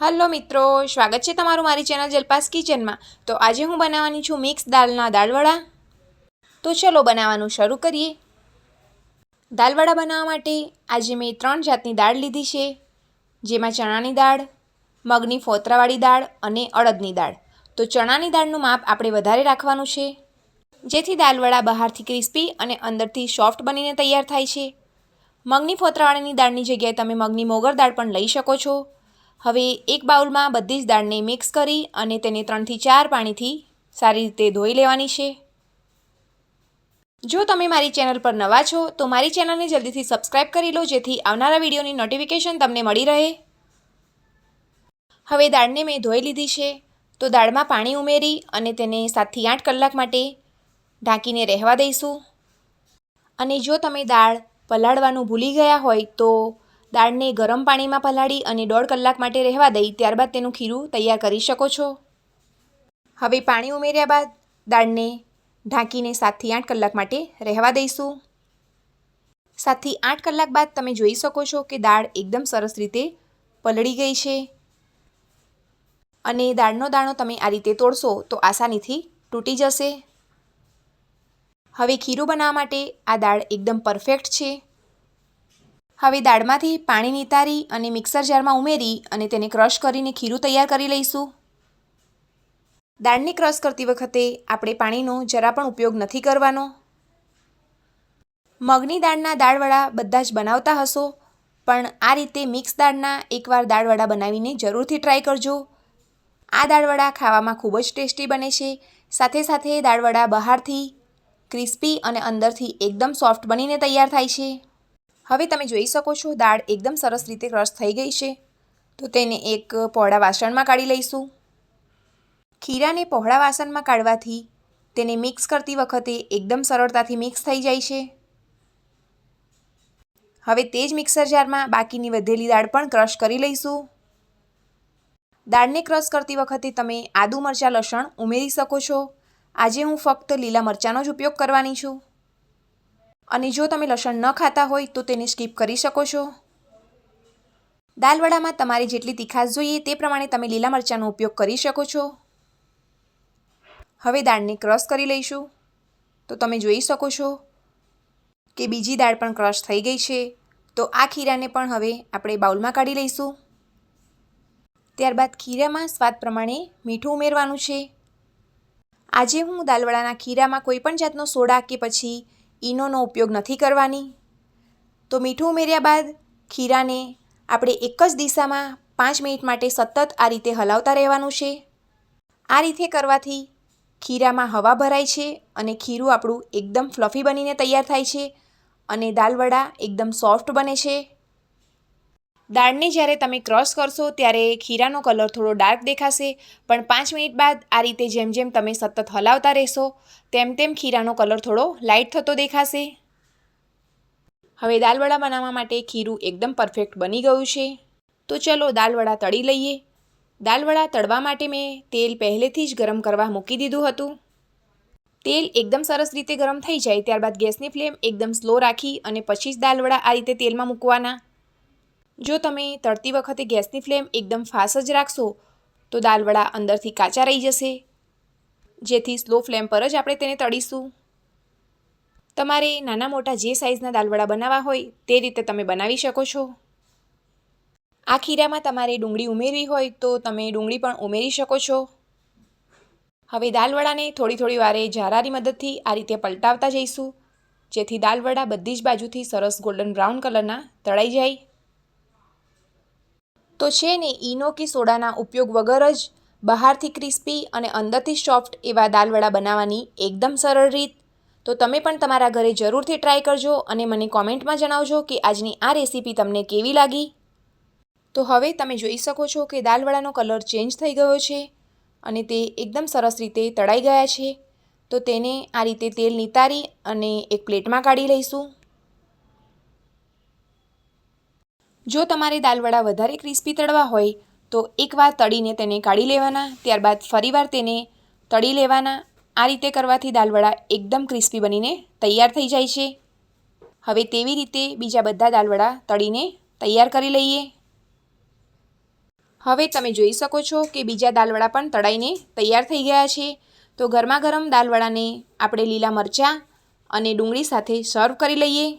Hello મિત્રો, સ્વાગત છે તમારું મારી ચેનલ જલપાસ કિચનમાં. તો આજે હું બનાવવાની છું મિક્સ દાળના દાળવડા. તો ચલો બનાવવાનું શરૂ કરીએ. દાળવડા બનાવવા માટે આજે મેં ત્રણ જાતની દાળ લીધી છે. જેમાં ચણાની દાળ, મગની ફોતરાવાળી દાળ અને અડદની દાળ. તો ચણાની દાળનું માપ આપણે વધારે રાખવાનું છે. જેથી દાળવડા બહારથી ક્રિસ્પી અને અંદરથી સોફ્ટ બનીને તૈયાર થાય છે. મગની ફોતરાવાળીની દાળની જગ્યાએ તમે મગની મોગર દાળ પણ લઈ શકો છો. હવે એક બાઉલમાં બધી જ દાળને મિક્સ કરી અને તેને ત્રણથી ચાર પાણીથી સારી રીતે ધોઈ લેવાની છે. જો તમે મારી ચેનલ પર નવા છો, તો મારી ચેનલને જલ્દીથી સબસ્ક્રાઇબ કરી લો, જેથી આવનારા વિડીયોની નોટિફિકેશન તમને મળી રહે. હવે દાળને મેં ધોઈ લીધી છે. તો દાળમાં પાણી ઉમેરી અને તેને સાતથી આઠ કલાક માટે ઢાંકીને રહેવા દઈશું. અને જો તમે દાળ પલાળવાનું ભૂલી ગયા હોય, તો દાળને ગરમ પાણીમાં પલાળી અને દોઢ કલાક માટે રહેવા દઈ ત્યારબાદ તેનું ખીરું તૈયાર કરી શકો છો. હવે પાણી ઉમેર્યા બાદ દાળને ઢાંકીને સાતથી આઠ કલાક માટે રહેવા દઈશું. સાતથી આઠ કલાક બાદ તમે જોઈ શકો છો કે દાળ એકદમ સરસ રીતે પલળી ગઈ છે. અને દાળનો દાણો તમે આ રીતે તોડશો તો આસાનીથી તૂટી જશે. હવે ખીરું બનાવવા માટે આ દાળ એકદમ પરફેક્ટ છે. હવે દાળમાંથી પાણી નિતારી અને મિક્સર જારમાં ઉમેરી અને તેને ક્રશ કરીને ખીરું તૈયાર કરી લઈશું. દાળને ક્રશ કરતી વખતે આપણે પાણીનો જરા પણ ઉપયોગ નથી કરવાનો. મગની દાળના દાળવડા બધા જ બનાવતા હશો, પણ આ રીતે મિક્સ દાળના એકવાર દાળવડા બનાવીને જરૂરથી ટ્રાય કરજો. આ દાળવડા ખાવામાં ખૂબ જ ટેસ્ટી બને છે, સાથે સાથે દાળવડા બહારથી ક્રિસ્પી અને અંદરથી એકદમ સોફ્ટ બનીને તૈયાર થાય છે. હવે તમે જોઈ શકો છો, દાળ એકદમ સરસ રીતે ક્રશ થઈ ગઈ છે. તો તેને એક પહોળા વાસણમાં કાઢી લઈશું. ખીરાને પહોળા વાસણમાં કાઢવાથી તેને મિક્સ કરતી વખતે એકદમ સરળતાથી મિક્સ થઈ જાય છે. હવે તે જ મિક્સર જારમાં બાકીની વધેલી દાળ પણ ક્રશ કરી લઈશું. દાળને ક્રશ કરતી વખતે તમે આદુ મરચાં લસણ ઉમેરી શકો છો. આજે હું ફક્ત લીલા મરચાંનો જ ઉપયોગ કરવાની છું. અને જો તમે લસણ ન ખાતા હોય તો તેને સ્કીપ કરી શકો છો. દાલવડામાં તમારે જેટલી તીખાશ જોઈએ તે પ્રમાણે તમે લીલા મરચાંનો ઉપયોગ કરી શકો છો. હવે દાળને ક્રશ કરી લઈશું. તો તમે જોઈ શકો છો કે બીજી દાળ પણ ક્રશ થઈ ગઈ છે. તો આ ખીરાને પણ હવે આપણે બાઉલમાં કાઢી લઈશું. ત્યારબાદ ખીરામાં સ્વાદ પ્રમાણે મીઠું ઉમેરવાનું છે. આજે હું દાલવડાના ખીરામાં કોઈ પણ જાતનો સોડા કે પછી ઈનોનો ઉપયોગ નથી કરવાની. તો મીઠું ઉમેર્યા બાદ ખીરાને આપણે એક જ દિશામાં પાંચ મિનિટ માટે સતત આ રીતે હલાવતા રહેવાનું છે. આ રીતે કરવાથી ખીરામાં હવા ભરાય છે અને ખીરું આપણું એકદમ ફ્લફી બનીને તૈયાર થાય છે અને દાલવડા એકદમ સોફ્ટ બને છે. દાળને જ્યારે તમે ક્રોસ કરશો, ત્યારે ખીરાનો કલર થોડો ડાર્ક દેખાશે. પણ પાંચ મિનિટ બાદ આ રીતે જેમ જેમ તમે સતત હલાવતા રહેશો, તેમ તેમ ખીરાનો કલર થોડો લાઇટ થતો દેખાશે. હવે દાલવડા બનાવવા માટે ખીરું એકદમ પરફેક્ટ બની ગયું છે. તો ચલો દાલવડા તળી લઈએ. દાલવડા તળવા માટે મેં તેલ પહેલેથી જ ગરમ કરવા મૂકી દીધું હતું. તેલ એકદમ સરસ રીતે ગરમ થઈ જાય, ત્યારબાદ ગેસની ફ્લેમ એકદમ સ્લો રાખી અને પછી જ દાલવડા આ રીતે તેલમાં મૂકવાના. જો તમે તળતી વખતે ગેસની ફ્લેમ એકદમ ફાસ્ટ જ રાખશો, તો દાલવડા અંદરથી કાચા રહી જશે. જેથી સ્લો ફ્લેમ પર જ આપણે તેને તળીશું. તમારે નાના મોટા જે સાઇઝના દાલવડા બનાવવા હોય તે રીતે તમે બનાવી શકો છો. આ ખીરામાં તમારે ડુંગળી ઉમેરવી હોય તો તમે ડુંગળી પણ ઉમેરી શકો છો. હવે દાલવડાને થોડી થોડી વારે ઝારાની મદદથી આ રીતે પલટાવતા જઈશું, જેથી દાલવડા બધી જ બાજુથી સરસ ગોલ્ડન બ્રાઉન કલરના તળાઈ જાય. તો છે ને, ઈનો કે સોડાના ઉપયોગ વગર જ બહારથી ક્રિસ્પી અને અંદરથી સોફ્ટ એવા દાલવડા બનાવવાની એકદમ સરળ રીત. તો તમે પણ તમારા ઘરે જરૂરથી ટ્રાય કરજો અને મને કોમેન્ટમાં જણાવજો કે આજની આ રેસીપી તમને કેવી લાગી. તો હવે તમે જોઈ શકો છો કે દાલવડાનો કલર ચેન્જ થઈ ગયો છે અને તે એકદમ સરસ રીતે તળાઈ ગયા છે. તો તેને આ રીતે તેલ નિતારી અને એક પ્લેટમાં કાઢી લઈશું. જો તમારે દાલવડા વધારે ક્રિસ્પી તળવા હોય, તો એકવાર તળીને તેને કાઢી લેવાના, ત્યારબાદ ફરીવાર તેને તળી લેવાના. આ રીતે કરવાથી દાલવડા એકદમ ક્રિસ્પી બનીને તૈયાર થઈ જાય છે. હવે તેવી રીતે બીજા બધા દાલવડા તળીને તૈયાર કરી લઈએ. હવે તમે જોઈ શકો છો કે બીજા દાલવડા પણ તળાઈને તૈયાર થઈ ગયા છે. તો ગરમા ગરમ દાલવડાને આપણે લીલા મરચાં અને ડુંગળી સાથે સર્વ કરી લઈએ.